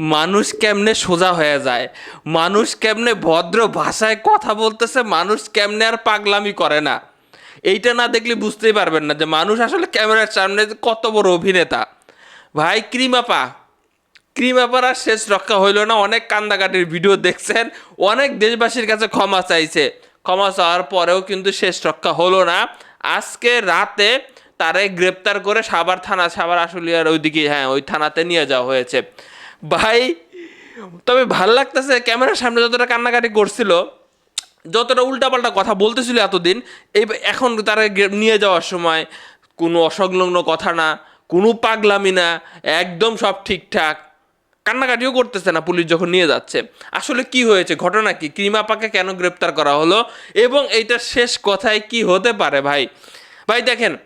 মানুষ কেমনে সোজা হয়ে যায়? মানুষ কেমনে ভদ্র ভাষায় কথা বলতেছে? মানুষ কেমনে আর পাগলামি করে না? এইটা না দেখলে বুঝতেই পারবেন না যে মানুষ আসলে ক্যামেরার সামনে কত বড় অভিনেতা। ভাই, ক্রিমাপা। ক্রিমাপার আর শেষ রক্ষা হইল না। অনেক কান্দাকাটির ভিডিও দেখছেন। অনেক দেশবাসীর কাছে ক্ষমা চাইছে। ক্ষমা চাওয়ার পরেও কিন্তু শেষ রক্ষা হলো না। আজকে রাতে তারে গ্রেপ্তার করে সাভার থানা, সাভার আশুলিয়ার ওইদিকে হ্যাঁ ওই থানাতে নিয়ে যাওয়া হয়েছে। ভাই, তবে ভালো লাগতেছে, ক্যামেরার সামনে যতটা কান্নাকাটি করছিল, যতটা উল্টাপাল্টা কথা বলতেছিল এতদিন, এই এখন তারা নিয়ে যাওয়ার সময় কোনো অসংলগ্ন কথা না, কোনো পাগলামি না, একদম সব ঠিকঠাক। কান্নাকাটিও করতেছে না পুলিশ যখন নিয়ে যাচ্ছে। আসলে কি হয়েছে, ঘটনা কি? ক্রিমাপাকে কেন গ্রেপ্তার করা হলো? এবং এইটার শেষ কথায় কি হতে পারে ভাই? ভাই দেখেন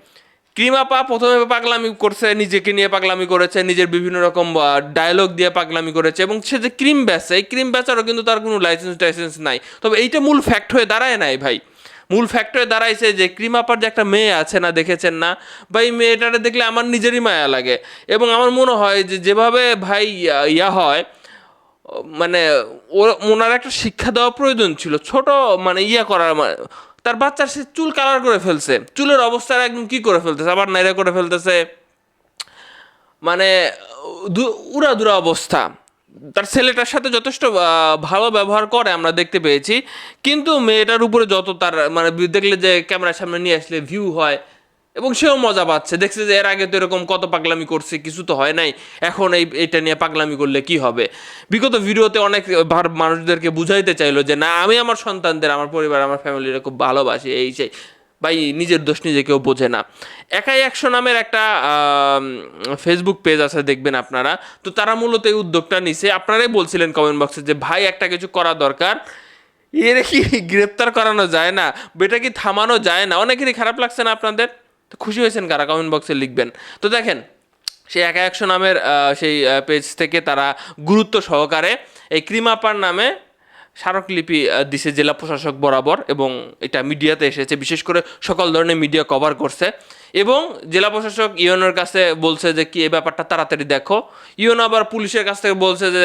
ক্রিমাপা প্রথমে পাগলামি করছে, নিজেকে নিয়ে পাগলামি করেছে, নিজের বিভিন্ন রকম ডায়লগ দিয়ে পাগলামি করেছে এবং সে যে ক্রিম বেচে এই ক্রিম বেচারও কিন্তু তার কোনো লাইসেন্স টাইসেন্স নাই। তবে এইটা মূল ফ্যাক্ট হয়ে দাঁড়ায় নাই ভাই। মূল ফ্যাক্ট হয়ে দাঁড়াইছে যে ক্রিমাপার যে একটা মেয়ে আছে না, দেখেছেন না? বা এই মেয়েটারে দেখলে আমার নিজেরই মায়া লাগে এবং আমার মনে হয় যে যেভাবে ভাই ইয়া- হয় মানে ওনার একটা শিক্ষা দেওয়া প্রয়োজন ছিল। ছোট মানে ইয়া করার তার বাচ্চার সে চুল কালার করে ফেলছে। চুলের অবস্থা একদম কি করে ফেলতেছে? আবার নাইরা করে ফেলতেছে। মানে দু- উড়াদুরা অবস্থা। তার ছেলেটার সাথে যথেষ্ট ভালো ব্যবহার করে আমরা দেখতে পেয়েছি। কিন্তু মেয়েটার উপরে যত তার মানে দেখলে যে ক্যামেরার সামনে নিয়ে আসলে ভিউ হয় এবং সেও মজা পাচ্ছে। দেখছে যে এর আগে তো এরকম কত পাগলামি করছে, কিছু তো হয় নাই। এখন এই, এটা নিয়ে পাগলামি করলে কি হবে? বিগত ভিডিওতে অনেক মানুষদেরকে বুঝাইতে চাইলো যে, না, আমি আমার সন্তানদের, আমার পরিবার, আমার ফ্যামিলির খুব ভালোবাসি, এই সেই। ভাই, নিজের দোষ নিজে কেউ বোঝে না। একাই একশো নামের একটা ফেসবুক পেজ আছে, দেখবেন আপনারা। তো তারা মূলত এই উদ্যোগটা নিছে। আপনারাই বলছিলেন কমেন্ট বক্সে যে, ভাই, একটা কিছু করা দরকার। এর কি, গ্রেপ্তার করানো যায় না? বেটা কি থামানো যায় না? অনেকেরই খারাপ লাগছে না আপনাদের? তো খুশি হয়েছেন কারা? কমেন্ট বক্সে লিখবেন। তো দেখেন, সেই একা একশো নামের সেই পেজ থেকে তারা গুরুত্ব সহকারে এই ক্রিমাপার নামে স্মারকলিপি দিছে জেলা প্রশাসক বরাবর এবং এটা মিডিয়াতে এসেছে। বিশেষ করে সকল ধরনের মিডিয়া কভার করছে। এবং জেলা প্রশাসক ইউএনের কাছে বলছে যে, কি এই ব্যাপারটা তাড়াতাড়ি দেখো? ইউএন আবার পুলিশের কাছ থেকে বলছে যে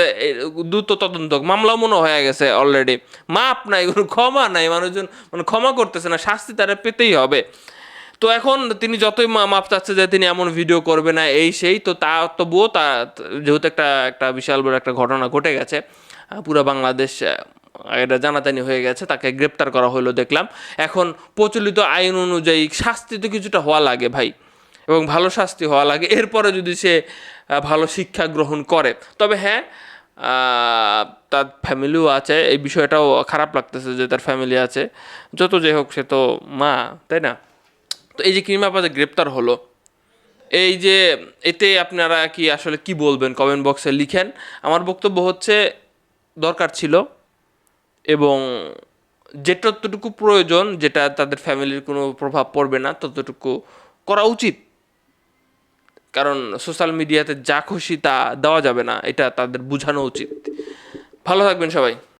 দ্রুত তদন্ত। মামলা মনে হয়ে গেছে অলরেডি মাপ নাই, কোনো ক্ষমা নাই, মানুষজন মানে ক্ষমা করতেছে না, শাস্তি তারা পেতেই হবে। তো এখন তিনি যতই মাপ চাচ্ছে যে তিনি এমন ভিডিও করবে না, এই সেই, তো তা তবুও তা, যেহেতু একটা একটা বিশাল বড় একটা ঘটনা ঘটে গেছে পুরো বাংলাদেশ এটা জানাতানি হয়ে গেছে, তাকে গ্রেপ্তার করা হলো দেখলাম। এখন প্রচলিত আইন অনুযায়ী শাস্তি তো কিছুটা হওয়া লাগে ভাই, এবং ভালো শাস্তি হওয়া লাগে, এরপরে যদি সে ভালো শিক্ষা গ্রহণ করে। তবে হ্যাঁ তার ফ্যামিলিও আছে, এই বিষয়টাও খারাপ লাগতেছে যে তার ফ্যামিলি আছে, যত যাই হোক সে তো মা, তাই না? তো এই যে যে গ্রেপ্তার হলো, এই যে এতে আপনারা কি আসলে কি বলবেন? কমেন্ট বক্সে লিখেন। আমার বক্তব্য হচ্ছে, দরকার ছিল এবং যেটুকু প্রয়োজন, যেটা তাদের ফ্যামিলির কোনো প্রভাব পড়বে না, ততটুকু করা উচিত। কারণ সোশ্যাল মিডিয়াতে যা খুশি তা দেওয়া যাবে না, এটা তাদের বোঝানো উচিত। ভালো থাকবেন সবাই।